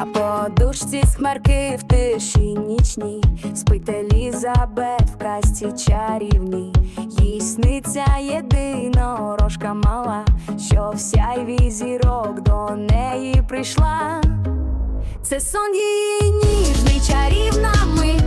На подушці смерки в тиші нічній. Спить Елізабет в касті чарівній. Їй сниться єдинорожка мала, що в сяйві зірок до неї прийшла. Це сон її ніжний, чарівна мить,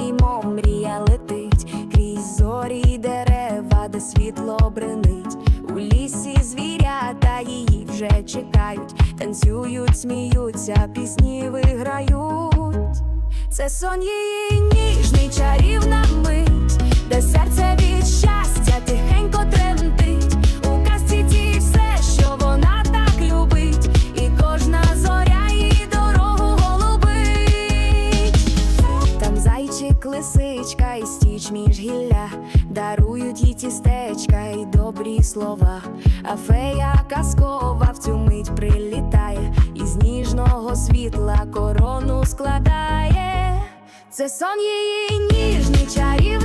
м'якій, мов мрія летить, крізь зорі й дерева, де світло бренить. У лісі звірята її вже чекають, танцюють, сміються, пісні виграють. Це сон її ніжний, зайчик, лисичка і стіч між гілля дарують їй тістечка і добрі слова. А фея казкова в цю мить прилітає, і з ніжного світла корону складає. Це сон її ніжний, мить,